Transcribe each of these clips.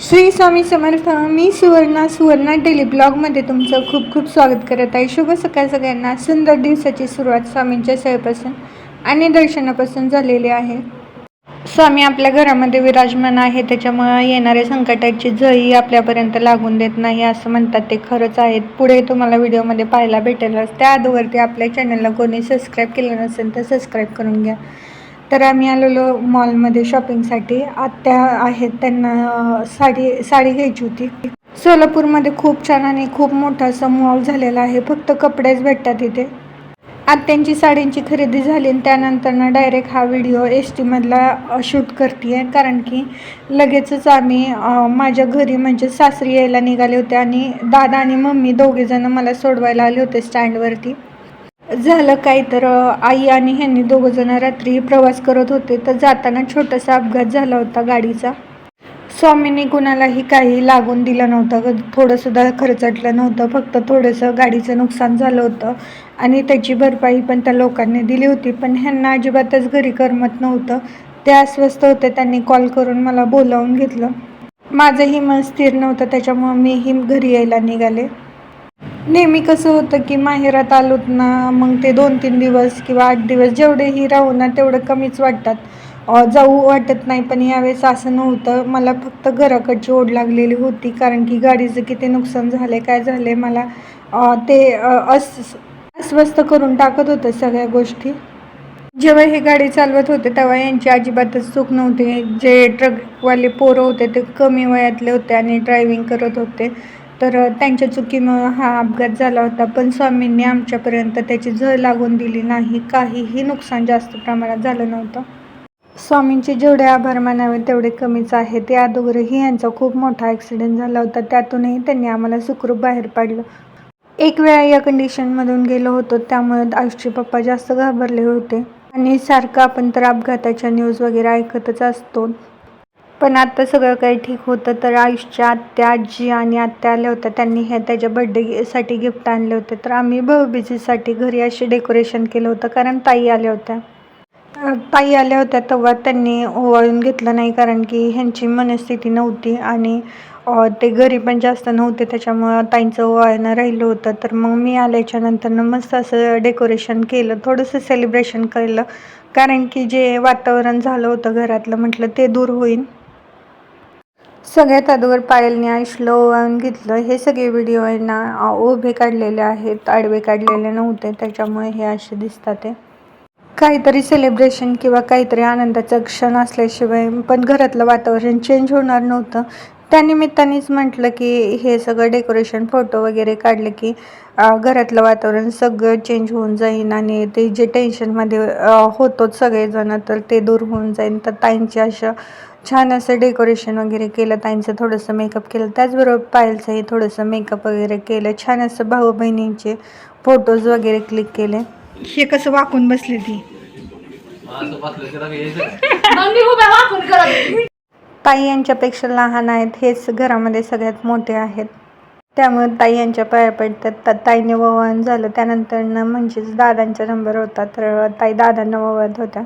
श्री स्वामी समर्थ मी सुवर्णा सुवर्णा डेली ब्लॉगमध्ये तुमचं खूप खूप स्वागत करत आहे. शुभ सकाळ सगळ्यांना. सुंदर दिवसाची सुरुवात स्वामींच्या सेवेपासून आणि दर्शनापासून झालेली आहे. स्वामी आपल्या घरामध्ये विराजमान आहे. त्याच्यामुळं येणाऱ्या संकटाची झळी आपल्यापर्यंत लागून देत नाही असं म्हणतात ते खरंच आहेत. पुढे तुम्हाला व्हिडिओमध्ये पाहायला भेटेलच. त्या आधीवरती आपल्या चॅनलला कोणी सबस्क्राईब केलं नसेल तर सबस्क्राईब करून घ्या. तर आम्ही आलेलो मॉलमध्ये शॉपिंगसाठी. आत्या आहेत त्यांना साडी साडी घ्यायची होती. सोलापूरमध्ये खूप छान आणि खूप मोठा असं मॉल झालेला आहे. फक्त कपडेच भेटतात इथे. आत्यांची साडींची खरेदी झाली आणि त्यानंतर ना डायरेक्ट हा व्हिडिओ एस टीमधला शूट करते आहे कारण की लगेचच आम्ही माझ्या घरी म्हणजे सासरी यायला निघाले होते आणि दादा आणि मम्मी दोघेजणं मला सोडवायला आले होते स्टँडवरती झालं काय तर आई आणि ह्यांनी दोघं जण रात्री प्रवास करत होते तर जाताना छोटासा अपघात झाला होता गाडीचा. स्वामींनी कुणालाही काही लागून दिलं नव्हतं थोडंसुद्धा खर्चटलं नव्हतं फक्त थोडंसं गाडीचं नुकसान झालं होतं. आणि त्याची भरपाई पण त्या लोकांनी दिली होती पण ह्यांना अजिबातच घरी करमत नव्हतं. ते अस्वस्थ होते त्यांनी कॉल करून मला बोलावून घेतलं. माझंही मन स्थिर नव्हतं त्याच्यामुळं मीही घरी यायला निघाले. नेहमी कसं होतं की माहेरात आलोत ना मग ते दोन तीन दिवस किंवा आठ दिवस जेवढेही राहू ना तेवढं कमीच वाटतात. जाऊ वाटत नाही पण यावेळेस असं नव्हतं. मला फक्त घराकडची ओढ लागलेली होती कारण की गाडीचं किती नुकसान झाले काय झाले मला ते अस अस्वस्थ करून टाकत होतं सगळ्या गोष्टी. जेव्हा हे गाडी चालवत होते तेव्हा यांची अजिबातच चूक नव्हती. जे ट्रकवाले पोरं होते ते कमी वयातले होते आणि ड्रायव्हिंग करत होते. तर त्यांच्या चुकीमुळं हा अपघात झाला होता पण स्वामींनी आमच्यापर्यंत त्याची झळ लागून दिली नाही. काहीही नुकसान जास्त प्रमाणात झालं नव्हतं. स्वामींचे जेवढे आभार मानावे तेवढे कमीच आहे ते अगोदरही यांचा खूप मोठा ॲक्सिडेंट झाला होता. त्यातूनही त्यांनी आम्हाला सुखरूप बाहेर पाडलं. एक वेळा या कंडिशनमधून गेलो होतो. त्यामुळे आयुषचे पप्पा जास्त घाबरले होते. आणि सारखं आपण तर अपघाताच्या न्यूज वगैरे ऐकतच असतो. पण आता सगळं काही ठीक होतं. तर आयुषच्या आत्या आजी आणि आत्या आल्या होत्या. त्यांनी हे त्याच्या बड्डेसाठी गिफ्ट आणले होते. तर आम्ही भाऊबीजीसाठी घरी असे डेकोरेशन केलं होतं. कारण ताई आल्या होत्या. ताई आल्या होत्या तेव्हा त्यांनी ओवाळून घेतलं नाही. कारण की ह्यांची मनस्थिती नव्हती आणि ते घरी पण जास्त नव्हते. त्याच्यामुळं ताईंचं ओवाळणं राहिलं होतं. तर मग मी आल्याच्या नंतरनं मस्त असं डेकोरेशन केलं. थोडंसं सेलिब्रेशन केलं. कारण की जे वातावरण झालं होतं घरातलं म्हटलं ते दूर होईल सगळ्यात अगोदर पायलने आयुषला ओवाळून घेतलं. हे सगळे व्हिडिओ आहे ना उभे काढलेले आहेत आडवे काढलेले नव्हते त्याच्यामुळे हे असे दिसतात ते काहीतरी सेलिब्रेशन किंवा काहीतरी आनंदाचा क्षण असल्याशिवाय पण घरातलं वातावरण चेंज होणार नव्हतं. त्यानिमित्तानेच म्हटलं की हे सगळं डेकोरेशन फोटो वगैरे काढले की घरातलं वातावरण सगळं चेंज होऊन जाईन आणि ते जे टेन्शनमध्ये होतोच सगळेजण तर ते दूर होऊन जाईन. तर ताईंचे असं छान असं डेकोरेशन वगैरे केलं ताईंचं थोडंसं मेकअप केलं. त्याचबरोबर पायलचंही थोडंसं मेकअप वगैरे केलं. छान असं भाऊ बहिणींचे फोटोज वगैरे क्लिक केले. हे कसं वाकून बसले ती? ताई यांच्यापेक्षा लहान आहेत हेच घरामध्ये सगळ्यात मोठे आहेत. त्यामुळे ताई यांच्या पाया पडतात. तर ताईने वळण झालं. त्यानंतर म्हणजेच दादांचा नंबर होता. तर ताई दादांना वळत होत्या.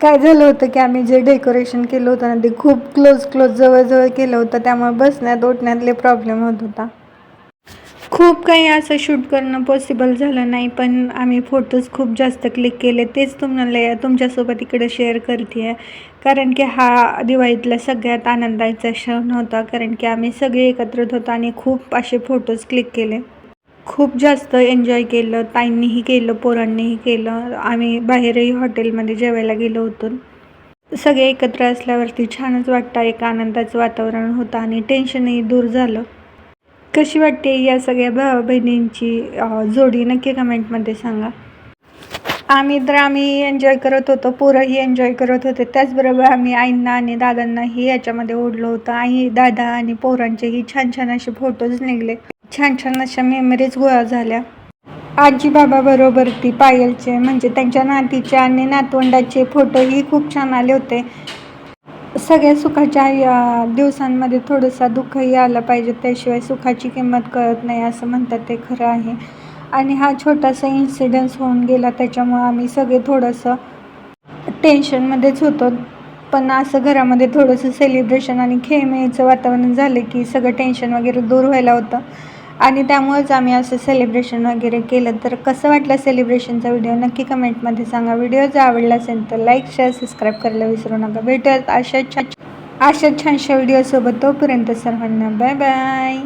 काय झालं होतं की आम्ही जे डेकोरेशन केलं होतं ना ते खूप क्लोज क्लोज जवळजवळ केलं होतं. त्यामुळे बसण्यात उठण्यातले प्रॉब्लेम होत होता. खूप काही असं शूट करणं पॉसिबल झालं नाही पण आम्ही फोटोज खूप जास्त क्लिक केले. तेच तुम्हाला तुमच्यासोबत इकडे शेअर करते आहे कारण की हा दिवाळीतला सगळ्यात आनंदाचा क्षण होता. कारण की आम्ही सगळे एकत्रित होतो आणि खूप असे फोटोज क्लिक केले. खूप जास्त एन्जॉय केलं. ताईंनीही केलं पोरांनीही केलं. आम्ही बाहेरही हॉटेलमध्ये जेवायला गेलो होतो. सगळे एकत्र असल्यावरती छानच वाटतं. एक आनंदाचं वातावरण होतं आणि टेन्शनही दूर झालं. कशी वाटते या सगळ्या भावा बहिणींची जोडी? नक्की कमेंटमध्ये सांगा. आम्ही तर आम्ही एन्जॉय करत होतो पोरंही एन्जॉय करत होते. त्याचबरोबर आम्ही आईंना आणि दादांनाही याच्यामध्ये ओढलो होतं. आई दादा आणि पोरांचेही छान छान असे फोटोज निघले. छान छान अशा मेमरीज गोळा झाल्या. आजी बाबा बरोबर ती पायलचे म्हणजे त्यांच्या नातीचे आणि नातवंडाचे फोटोही खूप छान आले होते. सगळ्या सुखाच्या या दिवसांमध्ये थोडंसं दुःखही आलं पाहिजे. त्याशिवाय सुखाची किंमत कळत नाही असं म्हणतात ते खरं आहे. आणि हा छोटासा इन्सिडन्स होऊन गेला त्याच्यामुळं आम्ही सगळे थोडंसं टेन्शनमध्येच होतो. पण असं घरामध्ये थोडंसं सेलिब्रेशन आणि खेळमेळीचं वातावरण झालं की सगळं टेन्शन वगैरे दूर व्हायला होतं. आणि त्यामुळेच आम्ही असं सेलिब्रेशन वगैरे केलं. तर कसं वाटलं सेलिब्रेशनचा व्हिडिओ नक्की कमेंटमध्ये सांगा. व्हिडिओ जर आवडला असेल तर लाईक शेअर सबस्क्राईब करायला विसरू नका. भेटूयात अशा छान अशा छानशा व्हिडिओसोबत तोपर्यंत सर्वांना बाय बाय